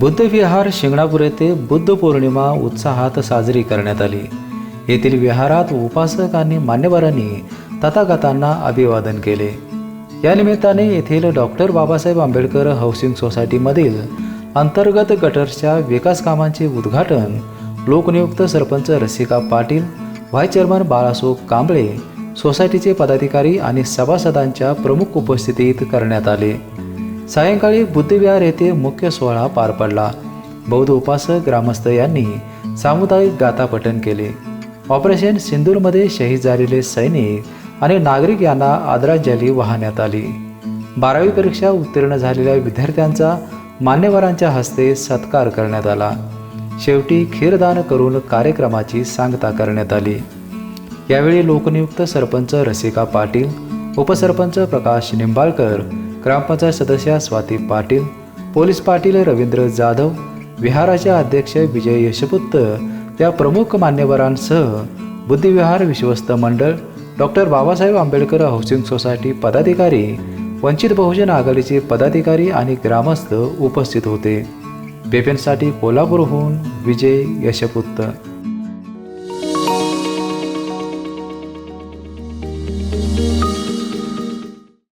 बुद्धविहार शिंगणापूर येथे बुद्ध पौर्णिमा उत्साहात साजरी करण्यात आली. येथील विहारात उपासक आणि मान्यवरांनी तथागतांना अभिवादन केले. या निमित्ताने येथील डॉक्टर बाबासाहेब आंबेडकर हाऊसिंग सोसायटीमधील अंतर्गत गटर्सच्या विकास कामांचे उद्घाटन लोकनियुक्त सरपंच रसिका पाटील व्हाईस चेअरमन बाळासाहेब कांबळे सोसायटीचे पदाधिकारी आणि सभासदांच्या प्रमुख उपस्थितीत करण्यात आले. सायंकाळी बुद्धविहार येथे मुख्य सोहळा पार पडला. बौद्ध उपासक ग्रामस्थ यांनी सामुदायिक गाथापठण केले. ऑपरेशन सिंदूरमध्ये शहीद झालेले सैनिक आणि नागरिक यांना आदरांजली वाहण्यात आली. बारावी परीक्षा उत्तीर्ण झालेल्या विद्यार्थ्यांचा मान्यवरांच्या हस्ते सत्कार करण्यात आला. शेवटी खीरदान करून कार्यक्रमाची सांगता करण्यात आली. यावेळी लोकनियुक्त सरपंच रसिका पाटील उपसरपंच प्रकाश निंबाळकर ग्रामपंचायत सदस्या स्वाती पाटील पोलीस पाटील रवींद्र जाधव विहाराचे अध्यक्ष विजय यशपुत्त या प्रमुख मान्यवरांसह बुद्धिविहार विश्वस्त मंडळ doctor Babasaheb Ambedkar housing society पदाधिकारी वंचित बहुजन आघाडीचे पदाधिकारी आणि ग्रामस्थ उपस्थित होते. पेपेंसाठी कोल्हापूरहून विजय यशपुत्त.